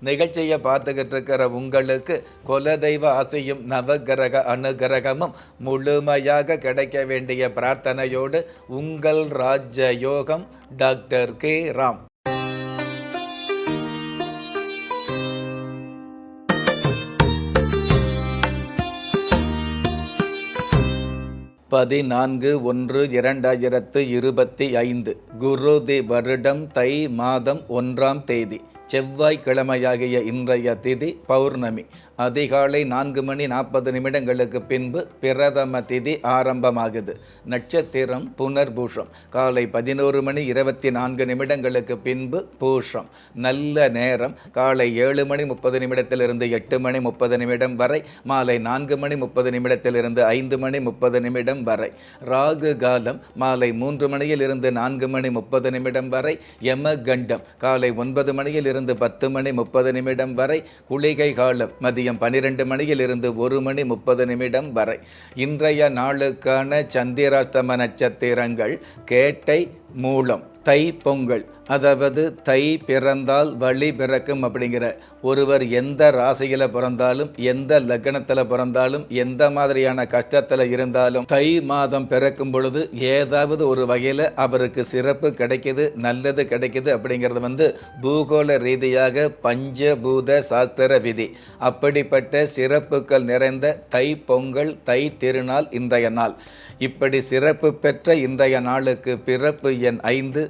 நிகழ்ச்சியை பார்த்துக்கிட்டு இருக்கிற உங்களுக்கு குலதெய்வ ஆசையும் நவகிரக அனுகிரகமும் முழுமையாக கிடைக்க வேண்டிய பிரார்த்தனையோடு உங்கள் ராஜயோகம் டாக்டர் கே. ராம். பதினான்கு ஒன்று இரண்டாயிரத்து இருபத்தி ஐந்து குருதி வருடம் தை மாதம் ஒன்றாம் தேதி. செவ்வாய்க்கிழமையாகிய இன்றைய திதி பௌர்ணமி. அதிகாலை நான்கு மணி நாற்பது நிமிடங்களுக்கு பின்பு பிரதம திதி ஆரம்பமாகுது. நட்சத்திரம் புனர்பூஷம். காலை பதினோரு மணி இருபத்தி நான்கு நிமிடங்களுக்கு பின்பு பூஷம். நல்ல நேரம். காலை ஏழு மணி முப்பது நிமிடத்திலிருந்து எட்டு மணி முப்பது நிமிடம் வரை. மாலை நான்கு மணி முப்பது நிமிடத்திலிருந்து ஐந்து மணி முப்பது நிமிடம் வரை. ராகு காலம் மாலை மூன்று மணியில் இருந்து நான்கு மணி முப்பது நிமிடம் வரை. யம கண்டம் காலை ஒன்பது மணியில் இருந்து பத்து மணி முப்பது நிமிடம் வரை. குளிகை காலம் மதியம் பன்னிரெண்டு மணியில் இருந்து ஒரு மணி முப்பது நிமிடம் வரை. இன்றைய நாளுக்கான சந்திராஸ்தம நட்சத்திரங்கள் கேட்டை மூலம். தை பொங்கல் அதாவது தை பிறந்தால் வழி பிறக்கும் அப்படிங்கிற. ஒருவர் எந்த ராசியில் பிறந்தாலும் எந்த லக்னத்தில் பிறந்தாலும் எந்த மாதிரியான கஷ்டத்தில் இருந்தாலும் தை மாதம் பிறக்கும் பொழுது ஏதாவது ஒரு வகையில் அவருக்கு சிறப்பு கிடைக்குது நல்லது கிடைக்குது அப்படிங்கிறது வந்து பூகோள ரீதியாக பஞ்சபூத சாஸ்திர விதி. அப்படிப்பட்ட சிறப்புகள் நிறைந்த தை பொங்கல் தை திருநாள் இன்றைய நாள். இப்படி சிறப்பு பெற்ற இன்றைய நாளுக்கு பிறப்பு எண் ஐந்து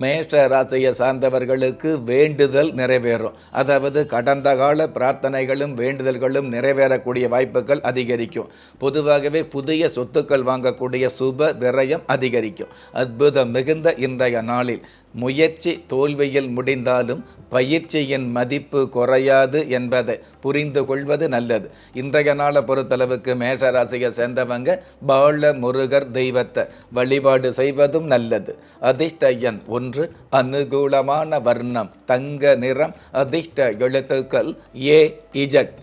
மேஷ ராசியை சார்ந்தவர்களுக்கு வேண்டுதல் நிறைவேறும். அதாவது கடந்த கால பிரார்த்தனைகளும் வேண்டுதல்களும் நிறைவேறக்கூடிய வாய்ப்புகள் அதிகரிக்கும். பொதுவாகவே புதிய சொத்துக்கள் வாங்கக்கூடிய சுப விரயம் அதிகரிக்கும். அற்புதம் மிகுந்த இன்றைய நாளில். முயற்சி தோல்வியில் முடிந்தாலும் பயிற்சியின் மதிப்பு குறையாது என்பதை புரிந்து கொள்வது நல்லது. இன்றைய நாளை பொறுத்தளவுக்கு மேஷராசியை சேர்ந்தவங்க பால முருகர் தெய்வத்தை வழிபாடு செய்வதும் நல்லது. அதிர்ஷ்ட எண் ஒன்று அனுகூலமான வர்ணம் தங்க நிறம் அதிர்ஷ்ட எழுத்துக்கள் ஏ இஜட்.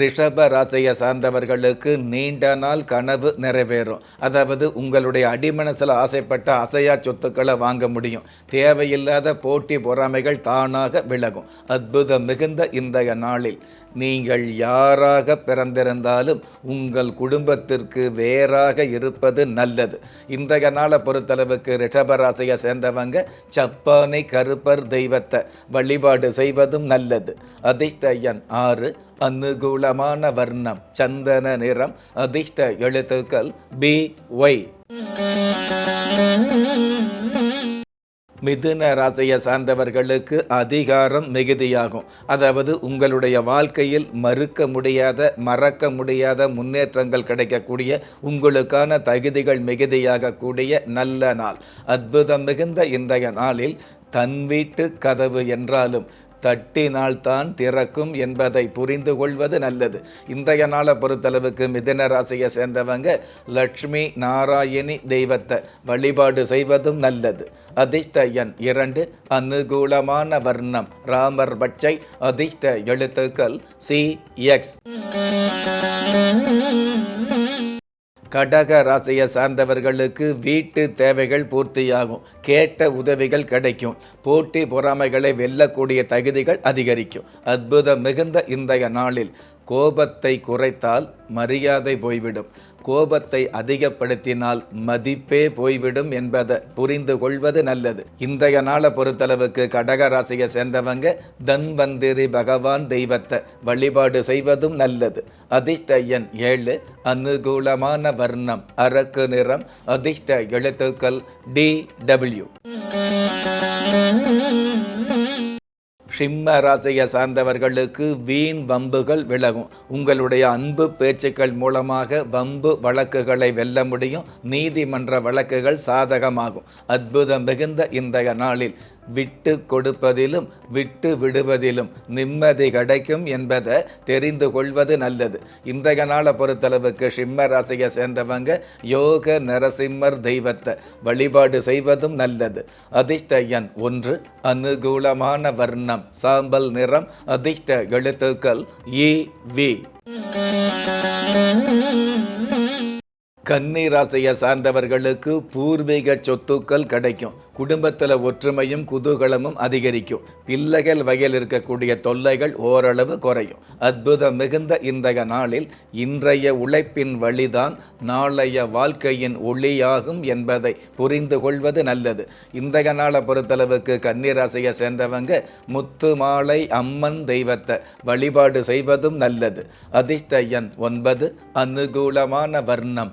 ரிஷப ராசியை சார்ந்தவர்களுக்கு நீண்ட நாள் கனவு நிறைவேறும். அதாவது உங்களுடைய அடிமனசில் ஆசைப்பட்ட அசையா சொத்துக்களை வாங்க முடியும். தேவையில்லாத போட்டி பொறாமைகள் தானாக விலகும். அற்புதம் மிகுந்த இன்றைய நாளில் நீங்கள் யாராக பிறந்திருந்தாலும் உங்கள் குடும்பத்திற்கு வேறாக இருப்பது நல்லது. இன்றைய நாளை பொறுத்தளவுக்கு ரிஷபராசியை சேர்ந்தவங்க சப்பானை கருப்பர் தெய்வத்தை வழிபாடு செய்வதும் நல்லது. அதிர்ஷ்ட எண் ஆறு அனுகூலமான வர்ணம் சந்தன நிறம் அதிர்ஷ்ட எழுத்துக்கள் பி ஒய் மிதுன ராசியை சார்ந்தவர்களுக்கு அதிகாரம் மிகுதியாகும். அதாவது உங்களுடைய வாழ்க்கையில் மறுக்க முடியாத மறக்க முடியாத முன்னேற்றங்கள் கிடைக்கக்கூடிய உங்களுக்கான தகுதிகள் மிகுதியாகக்கூடிய நல்ல நாள். அற்புதம் மிகுந்த இன்றைய நாளில் தன் வீட்டு கதவு என்றாலும் தட்டினால்தான் திறக்கும் என்பதை புரிந்து கொள்வது நல்லது. இன்றைய நாளை பொறுத்தளவுக்கு மிதன ராசியை சேர்ந்தவங்க லக்ஷ்மி நாராயணி தெய்வத்தை வழிபாடு செய்வதும் நல்லது. அதிர்ஷ்ட எண் இரண்டு அனுகூலமான வர்ணம். ராமர் பச்சை அதிர்ஷ்ட எழுத்துக்கள் சி எக்ஸ். கடக ராசியை சார்ந்தவர்களுக்கு வீட்டு தேவைகள் பூர்த்தியாகும். கேட்ட உதவிகள் கிடைக்கும். போட்டி பொறாமைகளை வெல்லக்கூடிய தகுதிகள் அதிகரிக்கும். அற்புதம் மிகுந்த இன்றைய நாளில். கோபத்தை குறைத்தால் மரியாதை போய்விடும். கோபத்தை அதிகப்படுத்தினால் மதிப்பே போய்விடும் என்பதை புரிந்து கொள்வது நல்லது. இன்றைய நாளை பொறுத்தளவுக்கு கடக ராசியை சேர்ந்தவங்க தன்வந்திரி பகவான் தெய்வத்தை வழிபாடு செய்வதும் நல்லது. அதிர்ஷ்ட எண் ஏழு அனுகூலமான வர்ணம் அரக்கு நிறம் அதிர்ஷ்ட எழுத்துக்கள் டி டபிள்யூ சிம்ம ராசியை சார்ந்தவர்களுக்கு வீண் வம்புகள் விலகும். உங்களுடைய அன்பு பேச்சுக்கள் மூலமாக வம்பு வழக்குகளை வெல்ல முடியும். நீதிமன்ற வழக்குகள் சாதகமாகும். அற்புதம் மிகுந்த இன்றைய நாளில் விட்டு கொடுப்பதிலும் விட்டு விடுவதிலும் நிம்மதி கிடைக்கும் என்பதை தெரிந்து கொள்வது நல்லது. இன்றைய நாளை பொறுத்தளவுக்கு சிம்ம ராசியை சேர்ந்தவங்க யோக நரசிம்மர் தெய்வத்தை வழிபாடு செய்வதும் நல்லது. அதிர்ஷ்ட எண் ஒன்று. அனுகூலமான வர்ணம் சாம்பல் நிறம் அதிர்ஷ்ட எழுத்துக்கள் இ வி. கன்னி ராசியை சார்ந்தவர்களுக்கு பூர்வீக சொத்துக்கள் கிடைக்கும். குடும்பத்தில் ஒற்றுமையும் குதூகலமும் அதிகரிக்கும். பிள்ளைகள் வகையில் இருக்கக்கூடிய தொல்லைகள் ஓரளவு குறையும். அற்புதம் மிகுந்த இன்றைய நாளில் இன்றைய உழைப்பின் வழிதான் நாளைய வாழ்க்கையின் ஒளியாகும் என்பதை புரிந்து கொள்வது நல்லது. இன்றைய நாளை பொறுத்தளவுக்கு கன்னிராசியை சேர்ந்தவங்க முத்து மாலை அம்மன் தெய்வத்தை வழிபாடு செய்வதும் நல்லது. அதிர்ஷ்ட எண் ஒன்பது அனுகூலமான வர்ணம்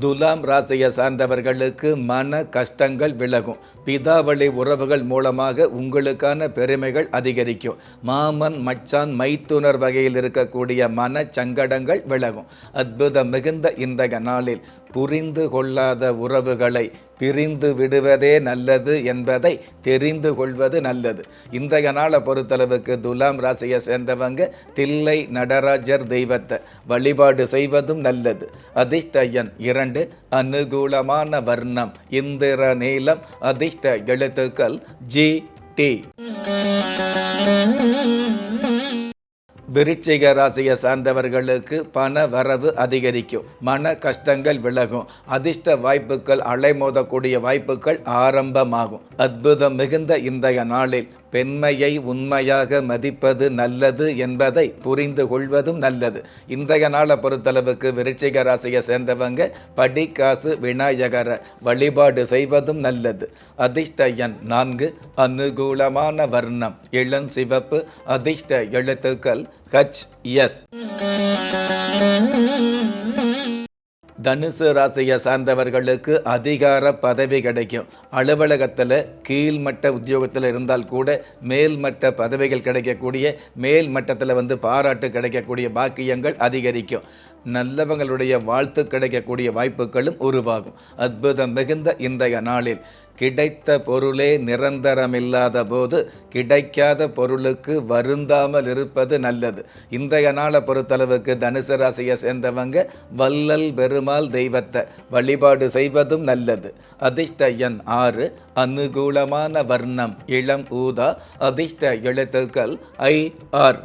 துலாம் ராசியை சார்ந்தவர்களுக்கு மன கஷ்டங்கள் விலகும். பிதாவளி உறவுகள் மூலமாக உங்களுக்கான பெருமைகள் அதிகரிக்கும். மாமன் மச்சான் மைத்துனர் வகையில் இருக்கக்கூடிய மன சங்கடங்கள் விலகும். அற்புதம் மிகுந்த இன்றைய நாளில். புரிந்து கொள்ளாத உறவுகளை பிரிந்து விடுவதே நல்லது என்பதை தெரிந்து கொள்வது நல்லது. இன்றைய நாளை பொறுத்தளவுக்கு துலாம் ராசியை சேர்ந்தவங்க தில்லை நடராஜர் தெய்வத்தை வழிபாடு செய்வதும் நல்லது. அதிர்ஷ்டயன் இரண்டு அனுகூலமான வர்ணம் இந்திர நீலம் அதிர்ஷ்ட எழுத்துக்கள் ஜி டி. விருச்சிக ராசியை சார்ந்தவர்களுக்கு பண வரவு அதிகரிக்கும். மன கஷ்டங்கள் விலகும். அதிர்ஷ்ட வாய்ப்புகள் அலைமோதக்கூடிய வாய்ப்புகள் ஆரம்பமாகும். அற்புதம் மிகுந்த இன்றைய நாளில் பெண்மையை உண்மையாக மதிப்பது நல்லது என்பதை புரிந்து கொள்வதும் நல்லது. இன்றைய நாளை பொறுத்தளவுக்கு விருச்சிக ராசியை சேர்ந்தவங்க படிக்காசு விநாயகரை வழிபாடு செய்வதும் நல்லது. அதிர்ஷ்ட எண் நான்கு அனுகூலமான வர்ணம் இளஞ்சிவப்பு அதிர்ஷ்ட எழுத்துக்கள் ஹச் எஸ் தனுசு ராசியை சார்ந்தவர்களுக்கு அதிகார பதவி கிடைக்கும். அலுவலகத்தில் கீழ்மட்ட உத்தியோகத்தில் இருந்தால் கூட மேல்மட்ட பதவிகள் கிடைக்கக்கூடிய மேல்மட்டத்தில் வந்து பாராட்டு கிடைக்கக்கூடிய பாக்கியங்கள் அதிகரிக்கும். நல்லவங்களுடைய வாழ்த்து கிடைக்கக்கூடிய வாய்ப்புகளும் உருவாகும். அற்புதம் மிகுந்த இன்றைய நாளில். கிடைத்த பொருளே நிரந்தரமில்லாத போது கிடைக்காத பொருளுக்கு வருந்தாமல் இருப்பது நல்லது. இன்றைய நாளை பொறுத்தளவுக்கு தனுசு ராசியை சேர்ந்தவங்க வல்லல் பெருமாள் தெய்வத்தை வழிபாடு செய்வதும் நல்லது. அதிர்ஷ்ட எண் ஆறு அனுகூலமான வர்ணம் இளம் ஊதா அதிர்ஷ்ட எழுத்துக்கள் ஐ ஆர்.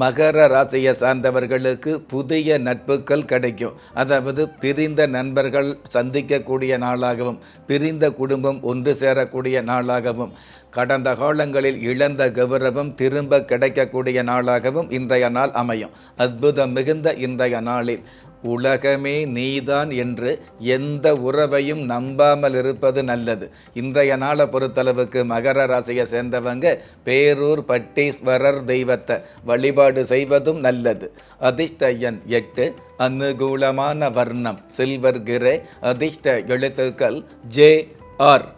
மகர ராசியை சார்ந்தவர்களுக்கு புதிய நட்புகள் கிடைக்கும். அதாவது பிரிந்த நண்பர்கள் சந்திக்கக்கூடிய நாளாகவும் பிரிந்த குடும்பம் ஒன்று சேரக்கூடிய நாளாகவும் கடந்த காலங்களில் இழந்த கௌரவம் திரும்ப கிடைக்கக்கூடிய நாளாகவும் இன்றைய நாள் அமையும். அற்புதம் மிகுந்த இன்றைய நாளில். உலகமே நீதான் என்று எந்த உறவையும் நம்பாமல் இருப்பது நல்லது. இன்றைய நாளை பொறுத்தளவுக்கு மகர ராசியை சேர்ந்தவங்க பேரூர் பட்டீஸ்வரர் தெய்வத்தை வழிபாடு செய்வதும் நல்லது. அதிர்ஷ்டயன் எட்டு அனுகூலமான வர்ணம் சில்வர் கிரே அதிர்ஷ்ட எழுத்துக்கள் ஜே ஆர்.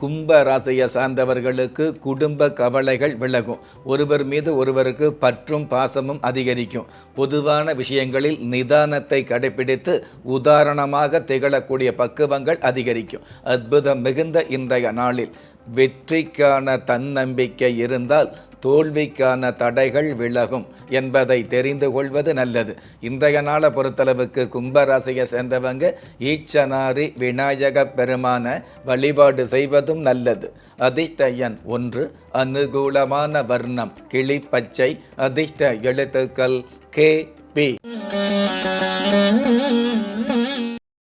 கும்ப ராசியை சார்ந்தவர்களுக்கு குடும்ப கவலைகள் விலகும். ஒருவர் மீது ஒருவருக்கு பற்றும் பாசமும் அதிகரிக்கும். பொதுவான விஷயங்களில் நிதானத்தை கடைபிடித்து உதாரணமாக திகழக்கூடிய பக்குவங்கள் அதிகரிக்கும். அற்புதம் மிகுந்த இன்றைய நாளில். வெற்றிக்கான தன்னம்பிக்கை இருந்தால் தோல்விக்கான தடைகள் விலகும் என்பதை தெரிந்து கொள்வது நல்லது. இன்றைய நாளை பொறுத்தளவுக்கு கும்பராசியை சேர்ந்தவங்க ஈச்சனாரி விநாயக பெருமான வழிபாடு செய்வதும் நல்லது. அதிர்ஷ்ட எண் ஒன்று அனுகூலமான வர்ணம் கிளிப்பச்சை அதிர்ஷ்ட எழுத்துக்கள் கே பி.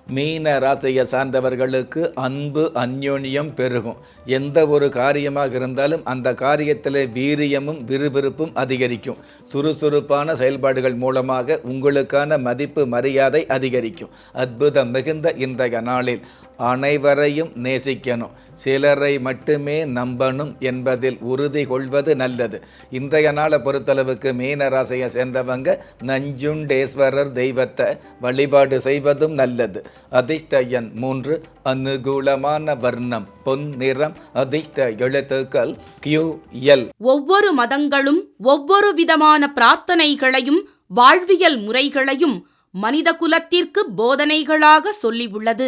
மீன ராசியை சார்ந்தவர்களுக்கு அன்பு அந்யோன்யம் பெருகும். எந்த ஒரு காரியமாக இருந்தாலும் அந்த காரியத்தில் வீரியமும் விறுவிறுப்பும் அதிகரிக்கும். சுறுசுறுப்பான செயல்பாடுகள் மூலமாக உங்களுக்கான மதிப்பு மரியாதை அதிகரிக்கும். அற்புதம் மிகுந்த இன்றைய நாளில். அனைவரையும் நேசிக்கணும். சிலரை மட்டுமே நம்பணும் என்பதில் உறுதி கொள்வது நல்லது. இன்றைய நாளை பொறுத்தளவுக்கு மீனராசியை சேர்ந்தவங்க நஞ்சுண்டேஸ்வரர் தெய்வத்தை வழிபாடு செய்வதும் நல்லது. அதிர்ஷ்ட எண் மூன்று அனுகூலமான வர்ணம் பொன் நிறம் அதிர்ஷ்ட எழுத்துக்கள் கியூ எல் ஒவ்வொரு மதங்களும் ஒவ்வொரு விதமான பிரார்த்தனைகளையும் வாழ்வியல் முறைகளையும் மனித குலத்திற்கு போதனைகளாக சொல்லியுள்ளது